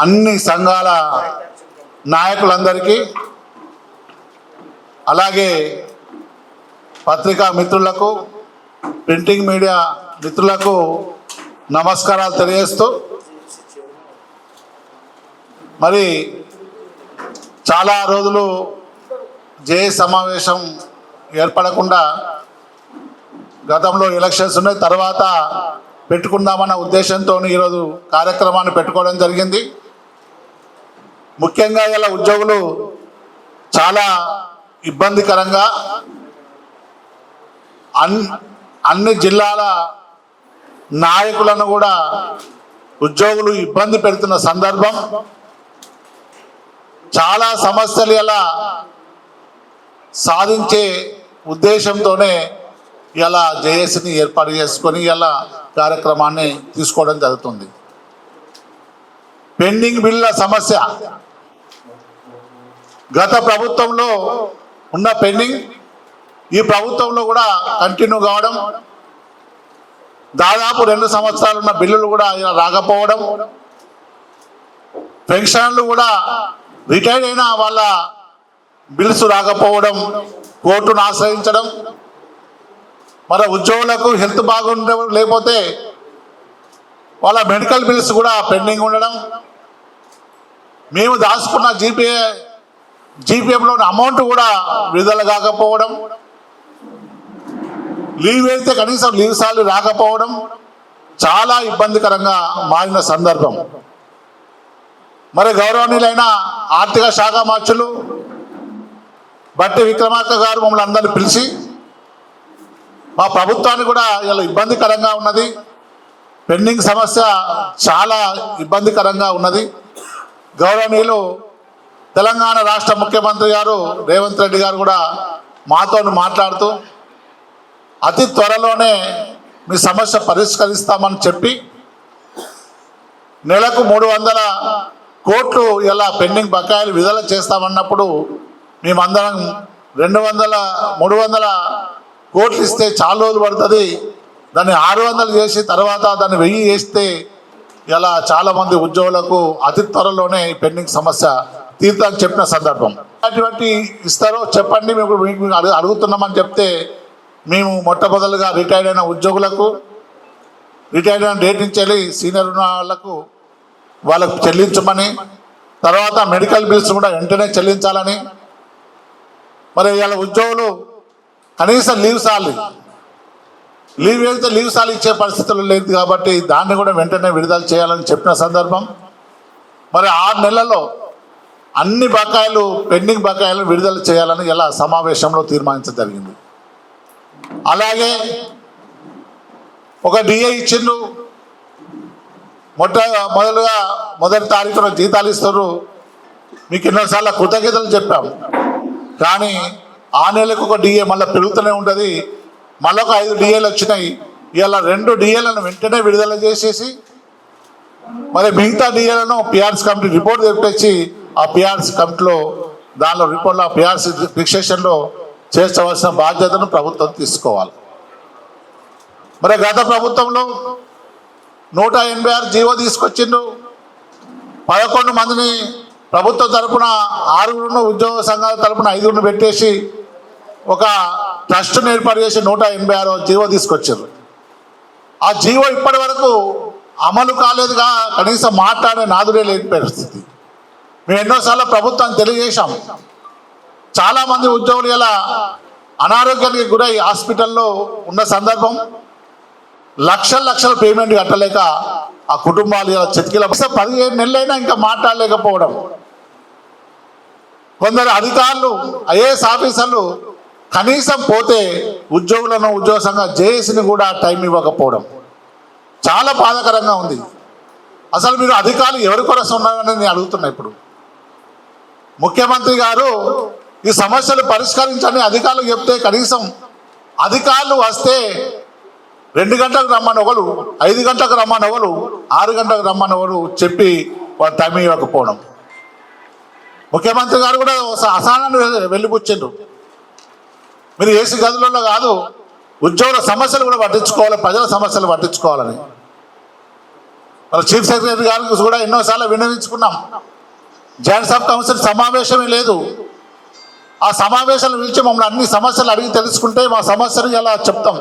అన్ని సంఘాల నాయకులందరికీ అలాగే పత్రికా మిత్రులకు ప్రింటింగ్ మీడియా మిత్రులకు నమస్కారాలు తెలియజేస్తూ మరి చాలా రోజులు జే సమావేశం ఏర్పడకుండా గతంలో ఎలక్షన్స్ ఉన్నాయి తర్వాత పెట్టుకుందామన్న ఉద్దేశంతో ఈరోజు కార్యక్రమాన్ని పెట్టుకోవడం జరిగింది. ముఖ్యంగా ఇలా ఉద్యోగులు చాలా ఇబ్బందికరంగా అన్ అన్ని జిల్లాల నాయకులను కూడా ఉద్యోగులు ఇబ్బంది పెడుతున్న సందర్భం. చాలా సమస్యలు ఎలా సాధించే ఉద్దేశంతోనే ఇలా జేఏసీని ఏర్పాటు చేసుకొని ఇలా కార్యక్రమాన్ని తీసుకోవడం జరుగుతుంది. పెండింగ్ బిల్ల సమస్య. గత ప్రభుత్వంలో ఉన్న పెండింగ్ ఈ ప్రభుత్వంలో కూడా కంటిన్యూ కావడం దాదాపు రెండు సంవత్సరాలు ఉన్న బిల్లులు కూడా ఇలా రాకపోవడం పెన్షన్లు కూడా రిటైర్డ్ అయిన వాళ్ళ బిల్స్ రాకపోవడం కోర్టును ఆశ్రయించడం మన ఉద్యోగులకు హెల్త్ బాగుండే లేకపోతే వాళ్ళ మెడికల్ బిల్స్ కూడా పెండింగ్ ఉండడం మేము దాచుకున్న జీపీఏ జీపీఎంలోని అమౌంట్ కూడా విడుదల కాకపోవడం లీవ్ అయితే కనీసం లీవ్ సార్లు రాకపోవడం చాలా ఇబ్బందికరంగా మారిన సందర్భం. మరి గౌరవనీయులైన ఆర్థిక శాఖ మార్చులు బట్టి విక్రమార్క గారు మమ్మల్ని అందరినీ పిలిచి మా ప్రభుత్వానికి కూడా ఇలా ఇబ్బందికరంగా ఉన్నది. పెండింగ్ సమస్య చాలా ఇబ్బందికరంగా ఉన్నది. గౌరవనీయులు తెలంగాణ రాష్ట్ర ముఖ్యమంత్రి గారు రేవంత్ రెడ్డి గారు కూడా మాతో మాట్లాడుతూ అతి త్వరలోనే మీ సమస్య పరిష్కరిస్తామని చెప్పి నెలకు మూడు వందల కోట్లు ఇలా పెండింగ్ బకాయిలు విడుదల చేస్తామన్నప్పుడు మేమందరం రెండు వందల మూడు వందల కోట్లు ఇస్తే చాలా రోజులు పడుతుంది. దాన్ని ఆరు వందలు చేసి తర్వాత దాన్ని వెయ్యి చేస్తే ఇలా చాలామంది ఉద్యోగులకు అతి త్వరలోనే పెండింగ్ సమస్య తీర్థానికి చెప్పిన సందర్భం. అటువంటి ఇస్తారో చెప్పండి మేము మీకు అడుగుతున్నామని చెప్తే మేము మొట్టమొదలుగా రిటైర్డ్ అయిన ఉద్యోగులకు రిటైర్డ్ అయిన డేట్ నుంచి వెళ్ళి సీనియర్ ఉన్న వాళ్ళకు వాళ్ళకు చెల్లించమని తర్వాత మెడికల్ బిల్స్ కూడా వెంటనే చెల్లించాలని. మరి వాళ్ళ ఉద్యోగులు కనీసం లీవ్ సార్లు లీవ్ వెళ్తే లీవ్ సార్లు ఇచ్చే పరిస్థితులు లేదు కాబట్టి దాన్ని కూడా వెంటనే విడుదల చేయాలని చెప్పిన సందర్భం. మరి ఆరు నెలల్లో అన్ని బకాయిలు పెండింగ్ బకాయిలు విడుదల చేయాలని ఇలా సమావేశంలో తీర్మానించడం జరిగింది. అలాగే ఒక డిఏ ఇచ్చిండ్రు. మొట్ట మొదలుగా మొదటి తారీఖున జీతాలు ఇస్తారు మీకు ఎన్నోసార్లు కృతజ్ఞతలు చెప్పాం. కానీ ఆ నెలకు ఒక డిఏ మళ్ళీ పెరుగుతూనే ఉంటుంది. మళ్ళీ ఒక ఐదు డిఏలు వచ్చినాయి. ఇలా రెండు డిఏలను వెంటనే విడుదల చేసేసి మరి మిగతా డిఏలను పిఆర్సీ కమిటీ రిపోర్ట్ తెప్పించి ఆ పిఆర్సీ కమిటీలో దానిలో రిపోర్ట్లో పిఆర్సీ ఫిక్సేషన్లో చేర్చవలసిన బాధ్యతను ప్రభుత్వం తీసుకోవాలి. మరి గత ప్రభుత్వంలో నూట ఎనభై ఆరు జీవో తీసుకొచ్చిండు పదకొండు మందిని ప్రభుత్వం తరఫున ఆరుగురును ఉద్యోగ సంఘాల తరపున ఐదుగురిని పెట్టేసి ఒక ట్రస్ట్ను ఏర్పాటు చేసి నూట ఎనభై ఆరు జీవో తీసుకొచ్చారు. ఆ జీవో ఇప్పటి వరకు అమలు కాలేదుగా కనీసం మాట్లాడే నాదుడే లేని పరిస్థితి. మేము ఎన్నోసార్లు ప్రభుత్వాన్ని తెలియజేశాం. చాలామంది ఉద్యోగులు ఇలా అనారోగ్యానికి గురై హాస్పిటల్లో ఉన్న సందర్భం లక్షల లక్షల పేమెంట్ కట్టలేక ఆ కుటుంబాలు ఇలా చెతికిల పదిహేను నెలలైనా ఇంకా మాట్లాడలేకపోవడం. కొందరు అధికారులు ఐఏఎస్ ఆఫీసర్లు కనీసం పోతే ఉద్యోగులను ఉద్యోగ సంఘ జేఏసీని కూడా టైం ఇవ్వకపోవడం చాలా బాధాకరంగా ఉంది. అసలు మీరు అధికారులు ఎవరి కొరసం ఉన్నారని నేను అడుగుతున్నా ఇప్పుడు. ముఖ్యమంత్రి గారు ఈ సమస్యలు పరిష్కరించని అధికారులు చెప్తే కనీసం అధికారులు వస్తే రెండు గంటలకు రమ్మని ఒకరు ఐదు గంటలకు రమ్మని ఒకరు ఆరు గంటలకు రమ్మని ఒకరు చెప్పి వాళ్ళు టైం ఇవ్వకపోవడం. ముఖ్యమంత్రి గారు కూడా అసహనాన్ని వెళ్ళిపుచ్చిండ్రు మీరు ఏసీ గదులలో కాదు ఉద్యోగుల సమస్యలు కూడా పట్టించుకోవాలి ప్రజల సమస్యలు పట్టించుకోవాలని. మన చీఫ్ సెక్రటరీ గారికి కూడా ఎన్నోసార్లు వినియోగించుకున్నాం జాయింట్స్ ఆఫ్ కౌన్సిల్ సమావేశమే లేదు. ఆ సమావేశాలు పిలిచి మమ్మల్ని అన్ని సమస్యలు అడిగి తెలుసుకుంటే మా సమస్యలు ఇలా చెప్తాం.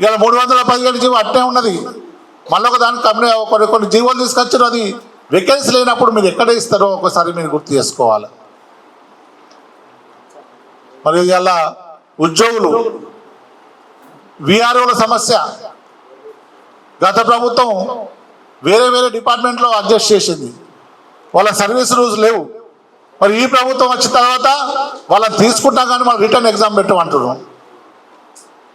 ఇలా మూడు వందల పదిహేడు జీవో అట్టే ఉన్నది. మళ్ళీ ఒక దానికి కంపెనీ కొన్ని కొన్ని జీవోలు తీసుకొచ్చారు. అది వెకెన్సీ లేనప్పుడు మీరు ఎక్కడ ఇస్తారో ఒకసారి మీరు గుర్తు చేసుకోవాలి. మరి ఇలా ఉద్యోగులు. విఆర్ఓల సమస్య. గత ప్రభుత్వం వేరే వేరే డిపార్ట్మెంట్లో అడ్జస్ట్ చేసింది. వాళ్ళ సర్వీస్ రూల్స్ లేవు. మరి ఈ ప్రభుత్వం వచ్చిన తర్వాత వాళ్ళని తీసుకుంటాం కానీ మనం రిటర్న్ ఎగ్జామ్ పెట్టమంటున్నాం.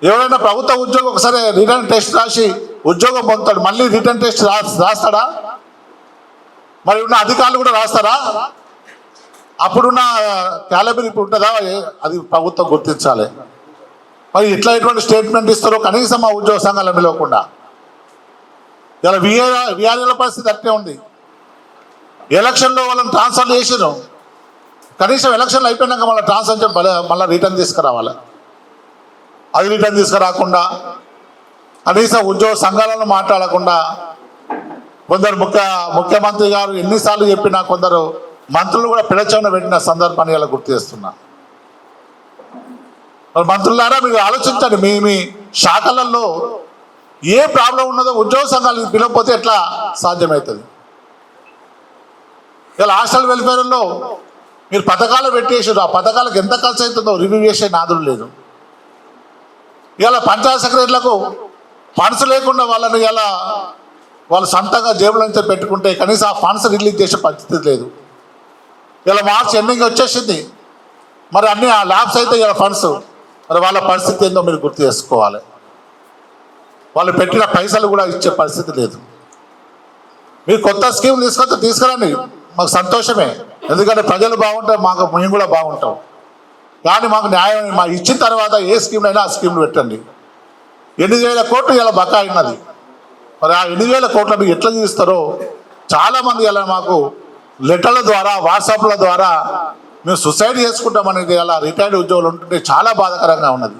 ఎవరైనా ప్రభుత్వ ఉద్యోగం ఒకసారి రిటర్న్ టెస్ట్ రాసి ఉద్యోగం పొందుతాడు. మళ్ళీ రిటర్న్ టెస్ట్ రాస్తాడా? మరి ఉన్న అధికారులు కూడా రాస్తారా? అప్పుడున్న క్యాలబర్ ఇప్పుడు ఉంటుందా? అది ప్రభుత్వం గుర్తించాలి. మరి ఇట్లా ఎటువంటి స్టేట్మెంట్ ఇస్తారో కనీసం మా ఉద్యోగ సంఘాలు పిలవకుండా ఇలా విఆర్ విఆర్ఏల పరిస్థితి అట్టే ఉంది. ఎలక్షన్లో వాళ్ళని ట్రాన్స్ఫర్ చేసిరు కనీసం ఎలక్షన్లు అయిపోయినాక మళ్ళీ ట్రాన్స్ఫర్ చేసి మళ్ళీ మళ్ళీ రిటర్న్ తీసుకురావాలి. అది రిటర్న్ తీసుకురాకుండా కనీసం ఉద్యోగ సంఘాలను మాట్లాడకుండా కొందరు ముఖ్య ముఖ్యమంత్రి గారు ఎన్నిసార్లు చెప్పినా కొందరు మంత్రులు కూడా పిలచవన పెట్టిన సందర్భాన్ని ఇలా గుర్తు చేస్తున్నా. మరి మంత్రులారా మీరు ఆలోచించండి మీ మీ శాఖలలో ఏ ప్రాబ్లం ఉన్నదో ఉద్యోగ సంఘాలు పిలవకపోతే ఎట్లా సాధ్యమవుతుంది ఇలా హాస్టల్ వెల్ఫేర్లో మీరు పథకాలు పెట్టేసారు ఆ పథకాలకు ఎంత ఖర్చు అవుతుందో రివ్యూ చేసే నాదులు లేదు. ఇవాళ పంచాయత్ సెక్రటరీలకు ఫండ్స్ లేకుండా వాళ్ళని ఇలా వాళ్ళు సొంతంగా జేబుల పెట్టుకుంటే కనీసం ఆ ఫండ్స్ రిలీజ్ చేసే పరిస్థితి లేదు. ఇలా మార్చ్ ఎండింగ్ వచ్చేసింది. మరి అన్ని ఆ ల్యాబ్స్ అయితే ఇలా ఫండ్స్ మరి వాళ్ళ పరిస్థితి ఏందో మీరు గుర్తు చేసుకోవాలి. వాళ్ళు పెట్టిన పైసలు కూడా ఇచ్చే పరిస్థితి లేదు. మీరు కొత్త స్కీమ్ తీసుకొస్తే తీసుకురండి. మాకు సంతోషమే. ఎందుకంటే ప్రజలు బాగుంటారు మాకు మేము కూడా బాగుంటాం. కానీ మాకు న్యాయం మాకు ఇచ్చిన తర్వాత ఏ స్కీమ్లు అయినా ఆ స్కీమ్లు పెట్టండి. ఎనిమిది వేల కోట్లు ఇలా బకాయి ఉన్నది. మరి ఆ ఎనిమిది వేల కోట్లను ఎట్లా తీస్తారో చాలామంది ఇలా మాకు లెటర్ల ద్వారా వాట్సాప్ల ద్వారా మేము సుసైడ్ చేసుకుంటామనేది అలా రిటైర్డ్ ఉద్యోగులు ఉంటుంటే చాలా బాధాకరంగా ఉన్నది.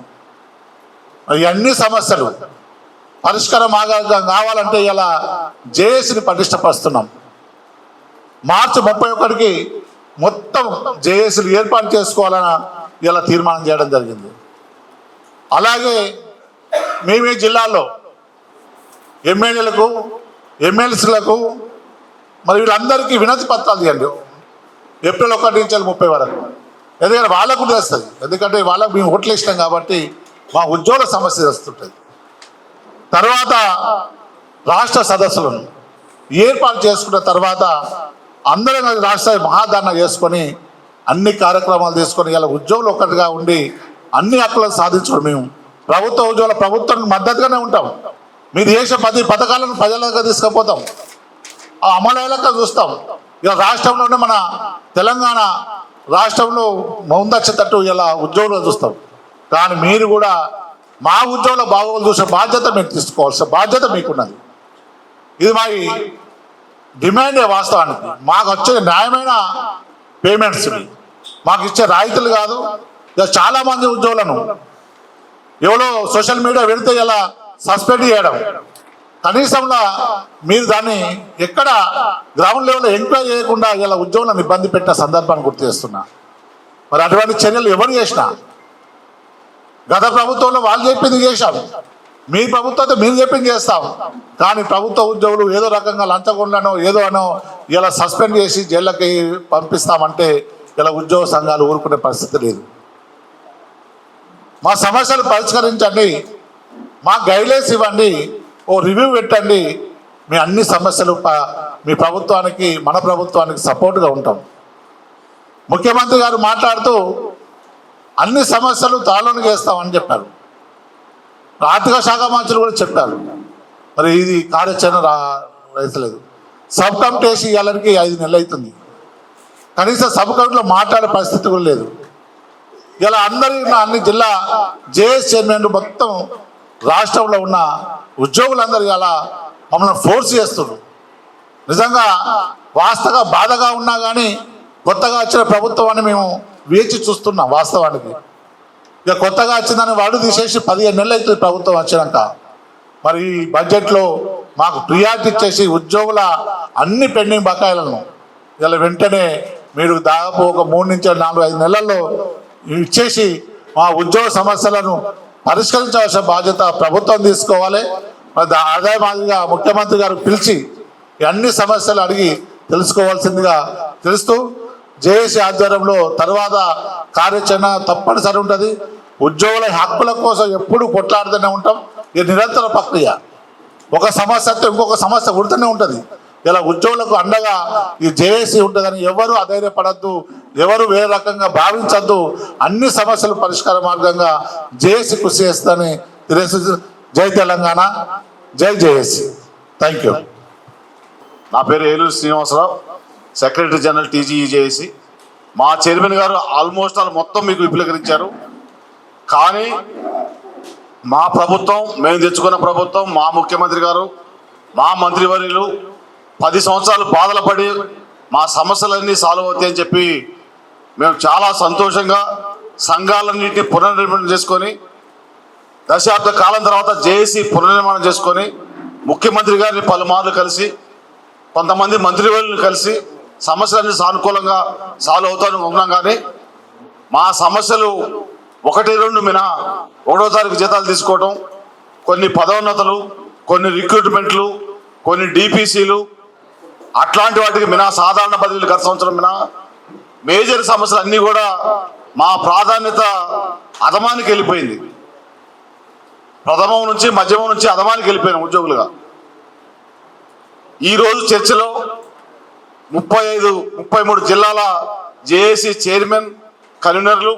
ఇవన్నీ అన్ని సమస్యలు. పరిష్కారం ఆగా కావాలంటే ఇలా జేఏసీని పటిష్టపరుస్తున్నాం మార్చి ముప్పై ఒకటికి మొత్తం జేఏసీలు ఏర్పాటు చేసుకోవాలని ఇలా తీర్మానం చేయడం జరిగింది. అలాగే మేమే జిల్లాలో ఎమ్మెల్యేలకు ఎమ్మెల్సీలకు మరి వీళ్ళందరికీ వినతి పత్రాలు తీయండి ఏప్రిల్ ఒకటి నుంచి ముప్పై వరకు. ఎందుకంటే వాళ్ళకు తెలుస్తుంది ఎందుకంటే వాళ్ళకు మేము ఓట్లు ఇష్టం కాబట్టి మా ఉద్యోగ సమస్య వస్తుంటుంది. తర్వాత రాష్ట్ర సదస్సులను ఏర్పాటు చేసుకున్న తర్వాత అందరం కలిసి రాష్ట్ర మహాధారణ చేసుకొని అన్ని కార్యక్రమాలు తీసుకొని ఇలా ఉద్యోగులు ఒక్కటిగా ఉండి అన్ని హక్కులను సాధించడం మేము ప్రభుత్వ ఉద్యోగుల ప్రభుత్వానికి మద్దతుగానే ఉంటాం. మీ దేశ పది పథకాలను ప్రజలకు తీసుకుపోతాం. ఆ అమలయ్యేలాగా చూస్తాం. ఇక రాష్ట్రంలోనే మన తెలంగాణ రాష్ట్రంలో ముందచ్చేటట్టు ఇలా ఉద్యోగులు చూస్తాం. కానీ మీరు కూడా మా ఉద్యోగుల బాగోగులు చూసే బాధ్యత మీరు తీసుకోవాల్సిన బాధ్యత మీకున్నది. ఇది మా డిమాండే వాస్తవానికి. మాకు వచ్చే న్యాయమైన పేమెంట్స్ మాకు ఇచ్చే రాయితీలు కాదు. ఇక చాలామంది ఉద్యోగులను ఎవరో సోషల్ మీడియా వెళితే ఇలా సస్పెండ్ చేయడం. కనీసంలో మీరు దాన్ని ఎక్కడ గ్రౌండ్ లెవెల్లో ఎంక్వైరీ చేయకుండా ఇలా ఉద్యోగులను ఇబ్బంది పెట్టిన సందర్భాన్ని గుర్తు చేస్తున్నా. మరి అటువంటి చర్యలు ఎవరు చేసినా గత ప్రభుత్వంలో వాళ్ళు చెప్పింది చేశాం మీ ప్రభుత్వంతో మీరు చెప్పింది చేస్తాం. కానీ ప్రభుత్వ ఉద్యోగులు ఏదో రకంగా లంచగొండనో ఏదో అనో ఇలా సస్పెండ్ చేసి జైళ్ళకి పంపిస్తామంటే ఇలా ఉద్యోగ సంఘాలు ఊరుకునే పరిస్థితి లేదు. మా సమస్యలు పరిష్కరించండి. మా గైడ్లైన్స్ ఇవ్వండి. ఓ రివ్యూ పెట్టండి. మీ అన్ని సమస్యలు మీ ప్రభుత్వానికి మన ప్రభుత్వానికి సపోర్ట్గా ఉంటాం. ముఖ్యమంత్రి గారు మాట్లాడుతూ అన్ని సమస్యలు తాళను చేస్తామని చెప్పారు. ఆర్థిక శాఖ మంత్రులు కూడా చెప్పారు. మరి ఇది కార్యాచరణ రా రైతలేదు. సబ్ కమిటీ వేసి ఇవ్వాలనికి ఐదు నెలలు అవుతుంది. కనీసం సబ్ కమిటీలో మాట్లాడే పరిస్థితి కూడా లేదు. ఇలా అందరి ఉన్న అన్ని జిల్లా జేఎస్ చైర్మన్ మొత్తం రాష్ట్రంలో ఉన్న ఉద్యోగులందరూ అలా మమ్మల్ని ఫోర్స్ చేస్తున్నారు. నిజంగా వాస్తవ బాధగా ఉన్నా కానీ కొత్తగా వచ్చిన ప్రభుత్వాన్ని మేము వేచి చూస్తున్నాం వాస్తవానికి. ఇక కొత్తగా వచ్చిందని వాడు తీసేసి పదిహేను నెలలు అవుతుంది ప్రభుత్వం వచ్చినాక. మరి ఈ బడ్జెట్లో మాకు ప్రియారిటీ ఇచ్చేసి ఉద్యోగుల అన్ని పెండింగ్ బకాయిలను ఇలా వెంటనే మీరు దాదాపు ఒక మూడు నుంచి నాలుగు ఐదు నెలల్లో ఇచ్చేసి మా ఉద్యోగ సమస్యలను పరిష్కరించవలసిన బాధ్యత ప్రభుత్వం తీసుకోవాలి. మరి దా- అదే మాదిరిగా ముఖ్యమంత్రి గారు పిలిచి అన్ని సమస్యలు అడిగి తెలుసుకోవాల్సిందిగా తెలుస్తూ జేఏసీ ఆధ్వర్యంలో తర్వాత కార్యాచరణ తప్పనిసరి ఉంటుంది. ఉద్యోగుల హక్కుల కోసం ఎప్పుడు కొట్లాడుతూనే ఉంటాం. ఇది నిరంతర ప్రక్రియ. ఒక సమస్యతో ఇంకొక సమస్య కుడుతూనే ఉంటుంది. ఇలా ఉద్యోగులకు అండగా ఈ జేఏసీ ఉంటుందని ఎవరు అధైర్యపడద్దు ఎవరు వేరే రకంగా భావించద్దు అన్ని సమస్యలు పరిష్కార మార్గంగా జేఏసీ కృషి చేస్తుందని తెలియజేస్తూ జై తెలంగాణ జై జేఏసీ. థ్యాంక్ యూ నా పేరు Eluru Srinivasarao secretary general TGE JAC. మా చైర్మన్ గారు ఆల్మోస్ట్ ఆల్ మొత్తం మీకు విపులీకరించారు. కానీ మా ప్రభుత్వం మేము తెచ్చుకున్న ప్రభుత్వం మా ముఖ్యమంత్రి గారు మా మంత్రివర్యులు పది సంవత్సరాలు బాధలు పడి మా సమస్యలన్నీ సాల్వ్ అవుతాయని చెప్పి మేము చాలా సంతోషంగా సంఘాలన్నింటినీ పునర్నిర్మాణం చేసుకొని దశాబ్ద కాలం తర్వాత జేఏసీ పునర్నిర్మాణం చేసుకొని ముఖ్యమంత్రి గారిని పలుమార్లు కలిసి కొంతమంది మంత్రివర్యులను కలిసి సమస్యలన్నీ సానుకూలంగా సాల్వ్ అవుతాను ఉన్నాం కానీ మా సమస్యలు ఒకటి రెండు మినా ఒకటో తారీఖు జీతాలు తీసుకోవడం కొన్ని పదోన్నతలు కొన్ని రిక్రూట్మెంట్లు కొన్ని డిపిసిలు అట్లాంటి వాటికి మినా సాధారణ బదిలీలు గత సంవత్సరం మినా? మేజర్ సమస్యలు అన్నీ కూడా మా ప్రాధాన్యత అధమానికి వెళ్ళిపోయింది. ప్రథమం నుంచి మధ్యమం నుంచి అధమానికి వెళ్ళిపోయినాం ఉద్యోగులుగా. ఈరోజు చర్చలో ముప్పై ఐదు ముప్పై మూడు జిల్లాల జేఏసీ చైర్మన్ కన్వీనర్లు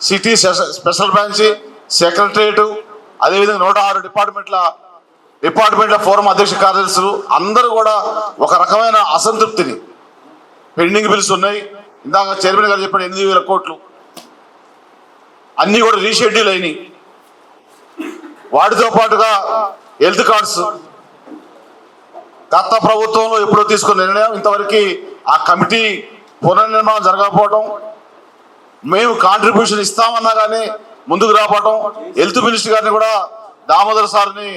సిటీ స్పెషల్ బ్రాంచి సెక్రటరియట్ అదేవిధంగా నూట ఆరు డిపార్ట్మెంట్ల డిపార్ట్మెంట్ల ఫోరం అధ్యక్ష కార్యదర్శులు అందరూ కూడా ఒక రకమైన అసంతృప్తిని. పెండింగ్ బిల్స్ ఉన్నాయి. ఇందాక చైర్మన్ గారు చెప్పిన ఎనిమిది వేల కోట్లు. అన్నీ కూడా రీషెడ్యూల్ అయినాయి. వాటితో పాటుగా హెల్త్ కార్డ్స్. గత ప్రభుత్వంలో ఎప్పుడో తీసుకున్న నిర్ణయం ఇంతవరకు ఆ కమిటీ పునర్నిర్మాణం జరగకపోవడం మేము కాంట్రిబ్యూషన్ ఇస్తామన్నా కానీ ముందుకు రావటం హెల్త్ మినిస్టర్ గారిని కూడా దామోదర్ సార్ని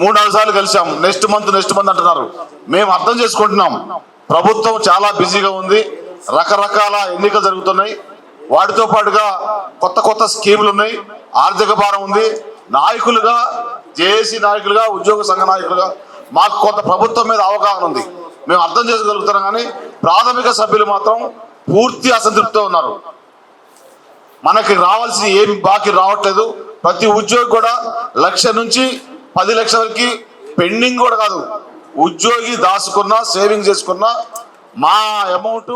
మూడు నాలుగు సార్లు కలిసాం నెక్స్ట్ మంత్ నెక్స్ట్ మంత్ అంటున్నారు. మేము అర్థం చేసుకుంటున్నాం. ప్రభుత్వం చాలా బిజీగా ఉంది. రకరకాల ఎన్నికలు జరుగుతున్నాయి. వాటితో పాటుగా కొత్త కొత్త స్కీములు ఉన్నాయి. ఆర్థిక భారం ఉంది. నాయకులుగా జేఏసీ నాయకులుగా ఉద్యోగ సంఘ నాయకులుగా మాకు కొంత ప్రభుత్వం మీద అవగాహన ఉంది. మేము అర్థం చేసుకోగలుగుతున్నాం కానీ ప్రాథమిక సభ్యులు మాత్రం పూర్తి అసంతృప్తితో ఉన్నారు. మనకి రావాల్సిన ఏమి బాకీ రావట్లేదు. ప్రతి ఉద్యోగి కూడా లక్ష నుంచి పది లక్షలకి పెండింగ్ కూడా కాదు. ఉద్యోగి దాచుకున్న సేవింగ్ చేసుకున్న మా అమౌంట్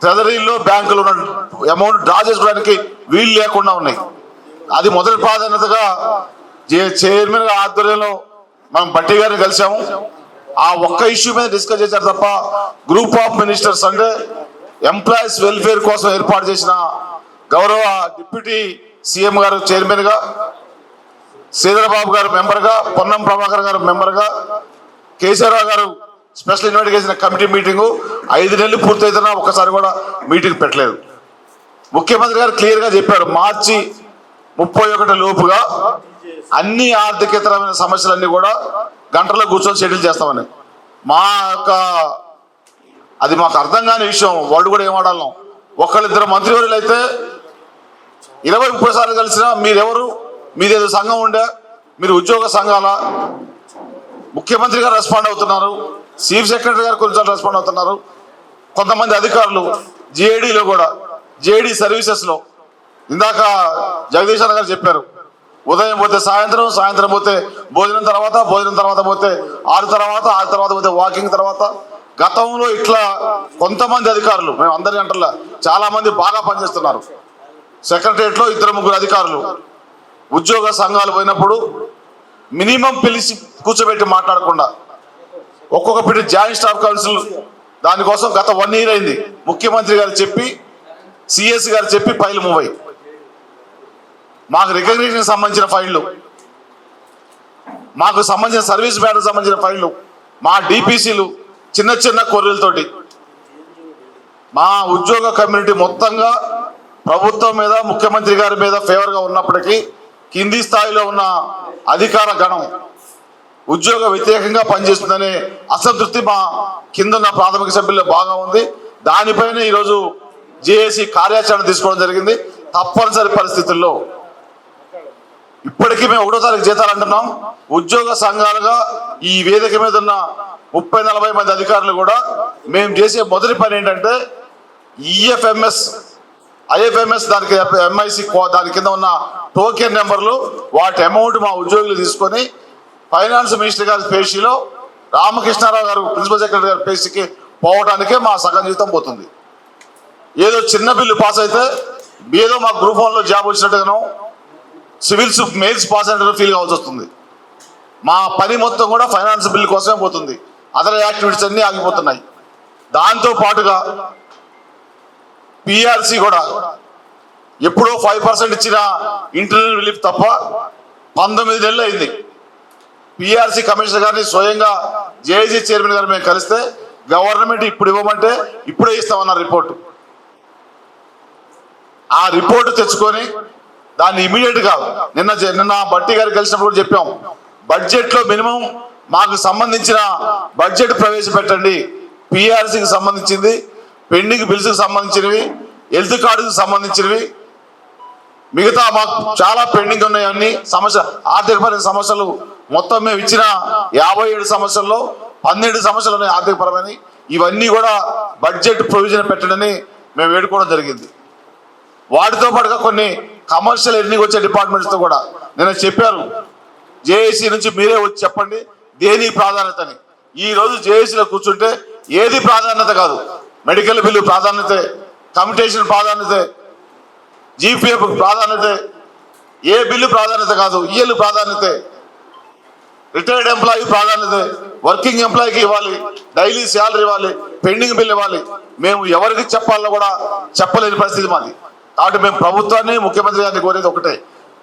ట్రెజరీలో బ్యాంకులో ఉన్న అమౌంట్ డ్రా చేసుకోవడానికి వీలు లేకుండా ఉన్నాయి. అది మొదటి ప్రాధాన్యతగా చైర్మన్ ఆధ్వర్యంలో మనం బట్టి గారిని కలిసాము ఆ ఒక్క ఇష్యూ మీద డిస్కస్ చేశారు తప్ప గ్రూప్ ఆఫ్ మినిస్టర్స్ అంటే ఎంప్లాయీస్ వెల్ఫేర్ కోసం ఏర్పాటు చేసిన గౌరవ డిప్యూటీ సీఎం గారు చైర్మన్గా శ్రీధరబాబు గారు మెంబర్గా పొన్నం ప్రభాకర్ గారు మెంబర్గా కేసీఆర్ గారు స్పెషల్ ఇన్వైట్ చేసిన కమిటీ మీటింగు ఐదు నెలలు పూర్తయితున్నా ఒకసారి కూడా మీటింగ్ పెట్టలేదు. ముఖ్యమంత్రి గారు క్లియర్గా చెప్పారు మార్చి ముప్పై ఒకటి లోపుగా అన్ని ఆర్థికేతరమైన సమస్యలన్నీ కూడా గంటలో కూర్చొని షెడ్యూల్ చేస్తామని. మా యొక్క అది మాకు అర్థం కాని విషయం వాళ్ళు కూడా ఏం ఒకళ్ళిద్దరు మంత్రివర్యులు అయితే ఇరవై ముప్పై సార్లు కలిసినా మీరెవరు మీదేదో సంఘం ఉండే మీరు ఉద్యోగ సంఘాల ముఖ్యమంత్రి గారు రెస్పాండ్ అవుతున్నారు చీఫ్ సెక్రటరీ గారు కొంచెం రెస్పాండ్ అవుతున్నారు. కొంతమంది అధికారులు జేఏడీలో కూడా జేఏడీ సర్వీసెస్లో ఇందాక జగదీష్ గారు చెప్పారు ఉదయం పోతే సాయంత్రం సాయంత్రం పోతే భోజనం తర్వాత భోజనం తర్వాత పోతే ఆరు తర్వాత ఆరు తర్వాత పోతే వాకింగ్ తర్వాత. గతంలో ఇట్లా కొంతమంది అధికారులు మేము అందరి గంటల్లో చాలామంది బాగా పనిచేస్తున్నారు. సెక్రటరియట్లో ఇద్దరు ముగ్గురు అధికారులు ఉద్యోగ సంఘాలు పోయినప్పుడు మినిమం పిలిచి కూర్చోబెట్టి మాట్లాడకుండా ఒక్కొక్క పిటి జాయింట్ స్టాఫ్ కౌన్సిల్ దానికోసం గత వన్ ఇయర్ అయింది. ముఖ్యమంత్రి గారు చెప్పి సిఎస్ గారు చెప్పి ఫైల్ మూవ్ అయ్యి. మాకు రికగ్నిషన్ సంబంధించిన ఫైళ్ళు మాకు సంబంధించిన సర్వీస్ మ్యాటర్ సంబంధించిన ఫైళ్ళు మా డిపిసిలు చిన్న చిన్న కొర్రెలతోటి. మా ఉద్యోగ కమ్యూనిటీ మొత్తంగా ప్రభుత్వం మీద ముఖ్యమంత్రి గారి మీద ఫేవర్గా ఉన్నప్పటికీ కింది స్థాయిలో ఉన్న అధికార గణం ఉద్యోగ వ్యతిరేకంగా పనిచేస్తుందనే అసంతృప్తి మా కింద ప్రాథమిక సభ్యుల్లో బాగా ఉంది. దానిపైన ఈరోజు జేఏసీ కార్యాచరణ తీసుకోవడం జరిగింది. తప్పనిసరి పరిస్థితుల్లో ఇప్పటికీ మేము ఒకటో తారీఖు జీతాలు అంటున్నాం. ఉద్యోగ సంఘాలుగా ఈ వేదిక మీద ఉన్న ముప్పై నలభై మంది అధికారులు కూడా మేము చేసే మొదటి పని ఏంటంటే ఈఎఫ్ఎంఎస్ ఐఎఫ్ఎంఎస్ దానికి ఎంఐసి దాని కింద ఉన్న టోకెన్ నెంబర్లు వాటి అమౌంట్ మా ఉద్యోగులు తీసుకొని ఫైనాన్స్ మినిస్టర్ గారి పేషీలో రామకృష్ణారావు గారు ప్రిన్సిపల్ సెక్రటరీ గారి పేషీకి పోవడానికే మా సగం జీతం పోతుంది. ఏదో చిన్న బిల్లు పాస్ అయితే ఏదో మా గ్రూప్ వన్లో జాబ్ వచ్చినట్టుగానో సివిల్స్ మెయిల్స్ పాస్ అయినట్టు ఫీల్ కావాల్సి వస్తుంది. మా పని మొత్తం కూడా ఫైనాన్స్ బిల్ కోసమే పోతుంది. అదర్ యాక్టివిటీస్ అన్నీ ఆగిపోతున్నాయి. దాంతో పాటుగా పిఆర్సి కూడా ఎప్పుడో ఫైవ్ పర్సెంట్ ఇచ్చిన ఇంటర్నల్ రిలీఫ్ తప్ప పంతొమ్మిది నెలలు అయింది. పిఆర్సి కమిషనర్ గారిని స్వయంగా జేఏజీ చైర్మన్ గారు మేము కలిస్తే గవర్నమెంట్ ఇప్పుడు ఇవ్వమంటే ఇప్పుడే ఇస్తామన్నారు రిపోర్టు ఆ రిపోర్ట్ తెచ్చుకొని దాన్ని ఇమీడియట్గా నిన్న నిన్న బట్టి గారికి కలిసినప్పుడు చెప్పాం. బడ్జెట్లో మినిమం మాకు సంబంధించిన బడ్జెట్ ప్రవేశపెట్టండి. పిఆర్సీకి సంబంధించింది. పెండింగ్ బిల్స్కి సంబంధించినవి హెల్త్ కార్డుకి సంబంధించినవి మిగతా మాకు చాలా పెండింగ్ ఉన్నాయి అన్ని. సమస్య ఆర్థికపరమైన సమస్యలు మొత్తం మేము ఇచ్చిన యాభై ఏడు సమస్యల్లో పన్నెండు సమస్యలు ఉన్నాయి ఆర్థికపరమైన ఇవన్నీ కూడా బడ్జెట్ ప్రొవిజన్ పెట్టడని మేము వేడుకోవడం జరిగింది. వాటితో పాటుగా కొన్ని కమర్షియల్ ఎర్నింగ్ వచ్చే డిపార్ట్మెంట్స్తో కూడా నేను చెప్పారు జేఏసీ నుంచి మీరే వచ్చి చెప్పండి దేని ప్రాధాన్యత అని ఈ రోజు జేఏసీలో కూర్చుంటే ఏది ప్రాధాన్యత కాదు. మెడికల్ బిల్లు ప్రాధాన్యతే కమ్యూటేషన్ ప్రాధాన్యతే జీపీఎఫ్ ప్రాధాన్యత ఏ బిల్లు ప్రాధాన్యత కాదు ఈఎల్ ప్రాధాన్యతే. రిటైర్డ్ ఎంప్లాయీ ప్రాధాన్యత వర్కింగ్ ఎంప్లాయీకి ఇవ్వాలి డైలీ శాలరీ ఇవ్వాలి పెండింగ్ బిల్ ఇవ్వాలి. మేము ఎవరికి చెప్పాలో కూడా చెప్పలేని పరిస్థితి మాది. కాబట్టి మేము ప్రభుత్వాన్ని ముఖ్యమంత్రి గారిని కోరేది ఒకటే.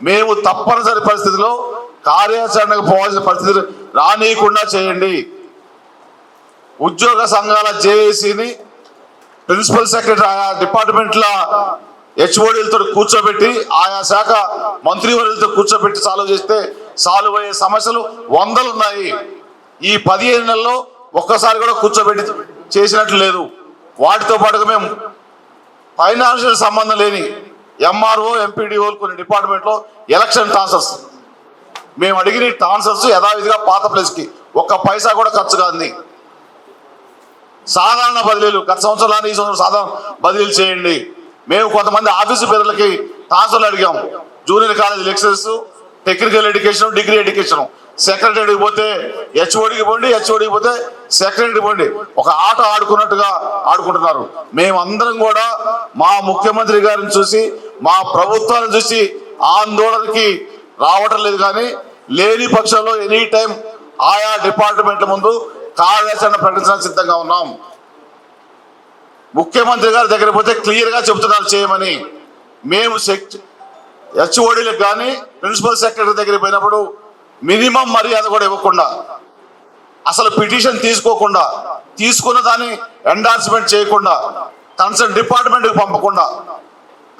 మేము తప్పనిసరి పరిస్థితిలో కార్యాచరణకు పోవాల్సిన పరిస్థితి రానియకుండా చేయండి. ఉద్యోగ సంఘాల జేఏసీని ప్రిన్సిపల్ సెక్రటరీ ఆయా డిపార్ట్మెంట్ల హెచ్ఓడీలతో కూర్చోబెట్టి ఆయా శాఖ మంత్రివర్యులతో కూర్చోబెట్టి సాల్వ్ చేస్తే సాల్వ్ అయ్యే సమస్యలు వందలు ఉన్నాయి ఈ పదిహేను నెలల్లో ఒక్కసారి కూడా కూర్చోబెట్టి చేసినట్లు లేదు. వాటితో పాటుగా మేము ఫైనాన్షియల్ సంబంధం లేని ఎంఆర్ఓ ఎంపీడీఓ కొన్ని డిపార్ట్మెంట్లో ఎలక్షన్ ట్రాన్స్ఫర్స్. మేము అడిగిన ట్రాన్స్ఫర్స్ యథావిధిగా పాత ప్లేస్కి. ఒక్క పైసా కూడా ఖర్చు కాదు. సాధారణ బదిలీలు గత సంవత్సరాలు ఈ సంవత్సరం సాధారణ బదిలీలు చేయండి. మేము కొంతమంది ఆఫీసు పేర్లకి ట్రాన్స్ఫర్లు అడిగాం. Junior college lecturers technical education degree education. సెక్రటరీకి పోతే హెచ్ఓడికి పోండి హెచ్ఓడికి పోతే సెక్రటరీకి పోండి. ఒక ఆట ఆడుకున్నట్టుగా ఆడుకుంటున్నారు. మేమందరం కూడా మా ముఖ్యమంత్రి గారిని చూసి మా ప్రభుత్వాన్ని చూసి ఆందోళనకి రావటం లేదు కానీ లేని పక్షంలో ఎనీ టైం ఆయా డిపార్ట్మెంట్ల ముందు కార్యాచరణ ప్రకటించడానికి సిద్ధంగా ఉన్నాం. ముఖ్యమంత్రి గారి దగ్గర పోతే క్లియర్గా చెబుతున్నారు చేయమని. మేము హెచ్ఓడీలకు కానీ ప్రిన్సిపల్ సెక్రటరీ దగ్గర పోయినప్పుడు మినిమం మర్యాద కూడా ఇవ్వకుండా అసలు పిటిషన్ తీసుకోకుండా తీసుకున్న దాన్ని ఎండార్స్మెంట్ చేయకుండా కన్సర్న్ డిపార్ట్మెంట్కి పంపకుండా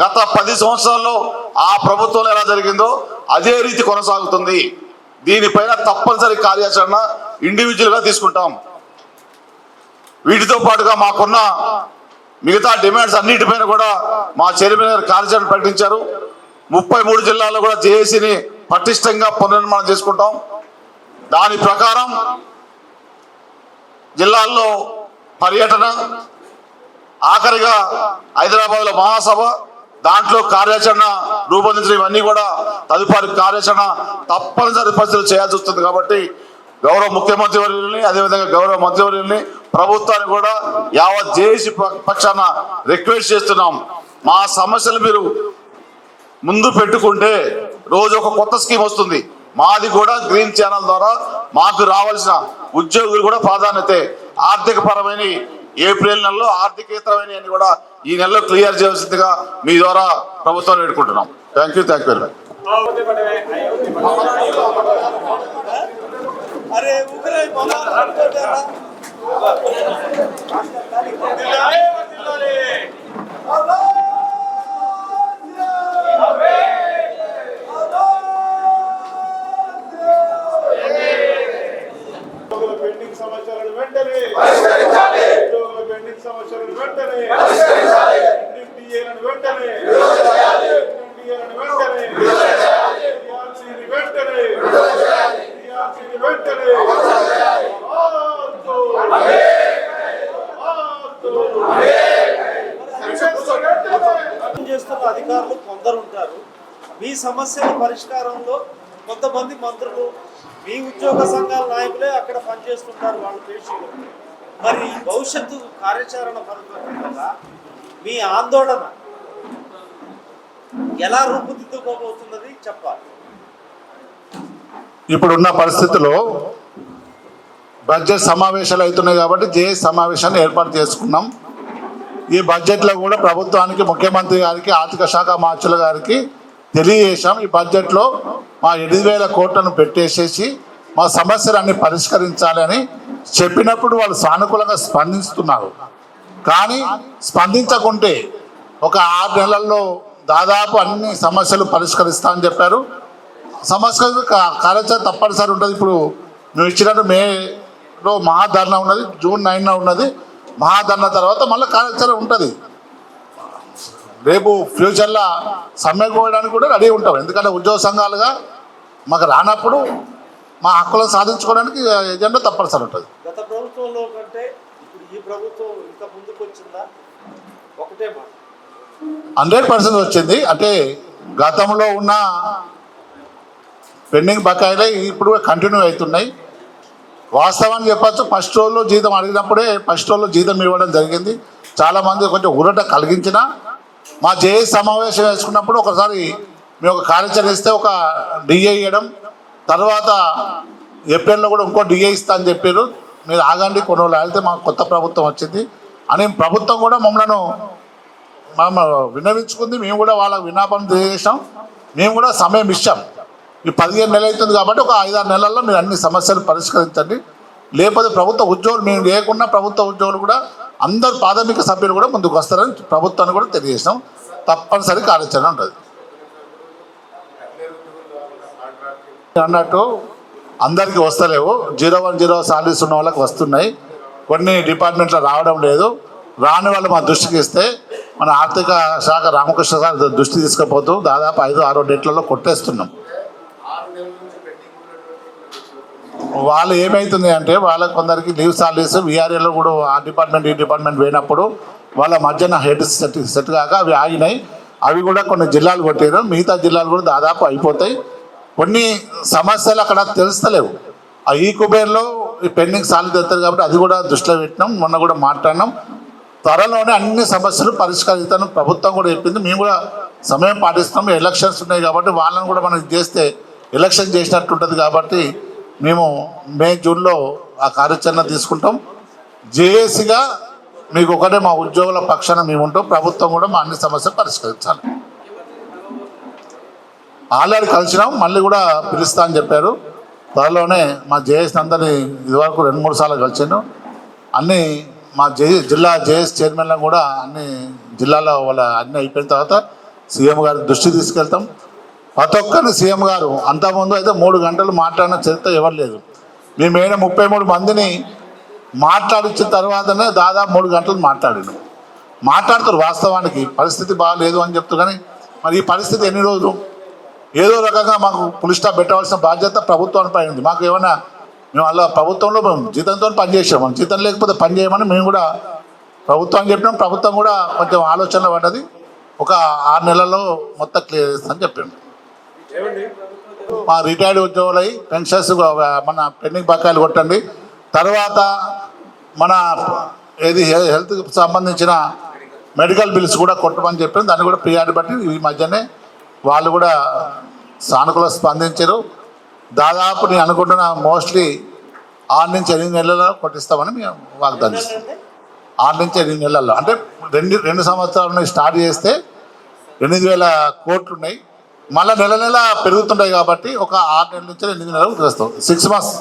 గత పది సంవత్సరాల్లో ఆ ప్రభుత్వంలో ఎలా జరిగిందో అదే రీతి కొనసాగుతుంది. దీనిపైన తప్పనిసరి కార్యాచరణ ఇండివిజువల్గా తీసుకుంటాం. వీటితో పాటుగా మాకున్న మిగతా డిమాండ్స్ అన్నిటిపైన కూడా మా చైర్మన్ గారు కార్యాచరణ ప్రకటించారు. ముప్పై మూడు జిల్లాల్లో కూడా జేఏసీని పటిష్టంగా పునర్నిర్మాణం చేసుకుంటాం. దాని ప్రకారం జిల్లాల్లో పర్యటన ఆఖరిగా హైదరాబాద్లో మహాసభ దాంట్లో కార్యాచరణ రూపొందించిన ఇవన్నీ కూడా తదుపరి కార్యాచరణ తప్పనిసరి పరిస్థితులు చేయాల్సి వస్తుంది కాబట్టి గౌరవ ముఖ్యమంత్రి వర్యుల్ని అదేవిధంగా గౌరవ మంత్రివర్యుల్ని ప్రభుత్వాన్ని కూడా యావత్ జేఏసీ పక్షాన రిక్వెస్ట్ చేస్తున్నాం. మా సమస్యలు మీరు ముందు పెట్టుకుంటే రోజు ఒక కొత్త స్కీమ్ వస్తుంది. మాది కూడా గ్రీన్ ఛానల్ ద్వారా మాకు రావాల్సిన ఉద్యోగులు కూడా ప్రాధాన్యతే. ఆర్థిక పరమైన ఏప్రిల్ నెలలో ఆర్థికేతరమైన అని కూడా ఈ నెలలో క్లియర్ చేయాల్సిందిగా మీ ద్వారా ప్రభుత్వాన్ని వేడుకుంటున్నాం. Thank you thank you very much. अरे उगरे बोला हमको देना दिलाए दिलाए సమస్యలను వెంటనే ఉద్యోగుల పెండింగ్ సమస్యలను వెంటనే ఎన్డీఏలను వెంటనే ఎన్డీఏలను వెంటనే టీఆర్సీని వెంటనే చేస్తున్న అధికారులు? కొందరు ఉంటారు. మీ సమస్యల పరిష్కారంలో కొంతమంది మంత్రులు మీ ఉద్యోగ సంఘాల నాయకులే అక్కడ పనిచేస్తుంటారు వాళ్ళు పేషీలు. మరి భవిష్యత్తు కార్యాచరణ పరంగా మీ ఆందోళన ఎలా రూపుదిద్దుకోబోతున్నది చెప్పాలి. ఇప్పుడున్న పరిస్థితిలో బడ్జెట్ సమావేశాలు అవుతున్నాయి కాబట్టి జే సమావేశాన్ని ఏర్పాటు చేసుకున్నాం. ఈ బడ్జెట్లో కూడా ప్రభుత్వానికి ముఖ్యమంత్రి గారికి ఆర్థిక శాఖ మార్చుల గారికి తెలియజేశాం. ఈ బడ్జెట్లో మా ఎనిమిది వేల కోట్లను పెట్టేసేసి మా సమస్యలన్నీ పరిష్కరించాలని చెప్పినప్పుడు వాళ్ళు సానుకూలంగా స్పందిస్తున్నారు. కానీ స్పందించకుంటే ఒక ఆరు నెలల్లో దాదాపు అన్ని సమస్యలు పరిష్కరిస్తామని చెప్పారు. సమస్యలు కా- కార్యాచరణ తప్పనిసరి ఉంటుంది. ఇప్పుడు నువ్వు ఇచ్చినట్టు మేలో మహాధరణ ఉన్నది జూన్ నైన్న ఉన్నది. మహాధరణ తర్వాత మళ్ళీ కార్యాచరణ ఉంటుంది. రేపు ఫ్యూచర్లో సమ్మె కోయడానికి కూడా రెడీ ఉంటాం. ఎందుకంటే ఉద్యోగ సంఘాలుగా మాకు రానప్పుడు మా హక్కులను సాధించుకోవడానికి ఎజెండా తప్పనిసరి ఉంటుంది. గత ప్రభుత్వంలో కంటే ఇప్పుడు ఈ ప్రభుత్వం ఇంకా ముందుకు వచ్చిందా? ఒకటే హండ్రెడ్ పర్సెంట్ వచ్చింది. అంటే గతంలో ఉన్న పెండింగ్ బకాయిలే ఇప్పుడు కంటిన్యూ అవుతున్నాయి. వాస్తవాన్ని చెప్పచ్చు ఫస్ట్ రోజులో జీతం అడిగినప్పుడే ఫస్ట్ రోజులో జీతం ఇవ్వడం జరిగింది. చాలామంది కొంచెం ఊరట కలిగించిన మా జేఏ సమావేశం వేసుకున్నప్పుడు ఒకసారి మేము ఒక కార్యాచరణ ఇస్తే ఒక డిఏ ఇవ్వడం తర్వాత ఏప్రిల్లో కూడా ఇంకో డిఏ ఇస్తా అని చెప్పారు. మీరు ఆగండి కొన్ని రోజులు ఆగితే మాకు కొత్త ప్రభుత్వం వచ్చింది. అని ప్రభుత్వం కూడా మమ్మల్ని మమ్మల్ని విన్నవించుకుంది. మేము కూడా వాళ్ళకి విన్నపం చేసాం మేము కూడా సమయం ఇచ్చాం. ఈ పదిహేను నెలలు అవుతుంది కాబట్టి ఒక ఐదారు నెలల్లో మీరు అన్ని సమస్యలు పరిష్కరించండి. లేకపోతే ప్రభుత్వ ఉద్యోగులు మేము లేకుండా ప్రభుత్వ ఉద్యోగులు కూడా అందరు ప్రాథమిక సభ్యులు కూడా ముందుకు వస్తారని ప్రభుత్వాన్ని కూడా తెలియజేసాం తప్పనిసరి కార్యాచరణ ఉంటుంది. అన్నట్టు అందరికీ వస్తలేవు. జీరో వన్ జీరో సాలరీస్ ఉన్న వాళ్ళకి వస్తున్నాయి. కొన్ని డిపార్ట్మెంట్లో రావడం లేదు. రాని వాళ్ళు మా దృష్టికి ఇస్తే మన ఆర్థిక శాఖ రామకృష్ణ గారు దృష్టి తీసుకుపోతూ దాదాపు ఐదు ఆరో డేట్లలో కొట్టేస్తున్నాం. వాళ్ళు ఏమవుతుంది అంటే వాళ్ళ కొందరికి లీవ్ సాలరీస్ విఆర్ఏలో కూడా ఆ డిపార్ట్మెంట్ ఈ డిపార్ట్మెంట్ పోయినప్పుడు వాళ్ళ మధ్యన హెడ్ సెట్ సెట్ కాక అవి ఆగినాయి. అవి కూడా కొన్ని జిల్లాలు కొట్టారు మిగతా జిల్లాలు కూడా దాదాపు అయిపోతాయి. కొన్ని సమస్యలు అక్కడ తెలుస్తలేవు. ఆ ఈ కుబేర్లో ఈ పెండింగ్ సాలరీ తెస్తారు కాబట్టి అది కూడా దృష్టిలో పెట్టినాం. మొన్న కూడా మాట్లాడినాం. త్వరలోనే అన్ని సమస్యలు పరిష్కరిస్తాను. ప్రభుత్వం కూడా చెప్పింది. మేము కూడా సమయం పాటిస్తాం. ఎలక్షన్స్ ఉన్నాయి కాబట్టి వాళ్ళని కూడా మనం చేస్తే ఎలక్షన్ చేసినట్టు ఉంటుంది కాబట్టి మేము మే జూన్లో ఆ కార్యాచరణ తీసుకుంటాం. జేఏసీగా మీకు ఒకటే మా ఉద్యోగుల పక్షాన మేము ఉంటాం. ప్రభుత్వం కూడా మా అన్ని సమస్యలు పరిష్కరించాలి. ఆల్రెడీ కలిసినాం మళ్ళీ కూడా పిలుస్తా అని చెప్పారు. త్వరలోనే మా జేఎస్ అందరినీ ఇదివరకు రెండు మూడు సార్లు కలిసాను అన్ని మా జే జిల్లా జేఎస్ చైర్మన్లను కూడా అన్ని జిల్లాలో వాళ్ళ అన్నీ అయిపోయిన తర్వాత సీఎం గారి దృష్టి తీసుకెళ్తాం. ప్రతి ఒక్కరిని సీఎం గారు అంతకుముందు అయితే మూడు గంటలు మాట్లాడిన చరిత్ర ఎవరు లేదు. మేమైనా ముప్పై మూడు మందిని మాట్లాడించిన తర్వాతనే దాదాపు మూడు గంటలు మాట్లాడాను. మాట్లాడుతారు వాస్తవానికి పరిస్థితి బాగాలేదు అని చెప్తూ కానీ మరి ఈ పరిస్థితి ఎన్ని రోజులు? ఏదో రకంగా మాకు పులి స్టాప్ పెట్టవలసిన బాధ్యత ప్రభుత్వానిపై ఉంది. మాకు ఏమైనా మేము అలా ప్రభుత్వంలో మేము జీతంతో పనిచేసాము జీతం లేకపోతే పని చేయమని మేము కూడా ప్రభుత్వం చెప్పినాం. ప్రభుత్వం కూడా కొంచెం ఆలోచనలో పడ్డది. ఒక ఆరు నెలల్లో మొత్తం క్లియర్ చేస్తామని చెప్పాను మా రిటైర్డ్ ఉద్యోగులై పెన్షన్స్ మన పెండింగ్ బకాయిలు కొట్టండి. తర్వాత మన ఏది హెల్త్కి సంబంధించిన మెడికల్ బిల్స్ కూడా కొట్టమని చెప్పాను దాన్ని కూడా ప్రియారిటీ బట్టి ఈ మధ్యనే వాళ్ళు కూడా సానుకూల స్పందించారు. దాదాపు నేను అనుకుంటున్న మోస్ట్లీ ఆరు నుంచి ఎనిమిది నెలల్లో కొట్టిస్తామని మేము వాగ్దానం ఇస్తాం ఆరు నుంచి ఎనిమిది నెలల్లో. అంటే రెండు రెండు సంవత్సరాల నుంచి స్టార్ట్ చేస్తే ఎనిమిది వేల కోట్లు ఉన్నాయి. మళ్ళీ నెల నెల పెరుగుతుంటాయి కాబట్టి ఒక ఆరు నెలల నుంచి ఎనిమిది నెలలకు చేస్తాం సిక్స్ మంత్స్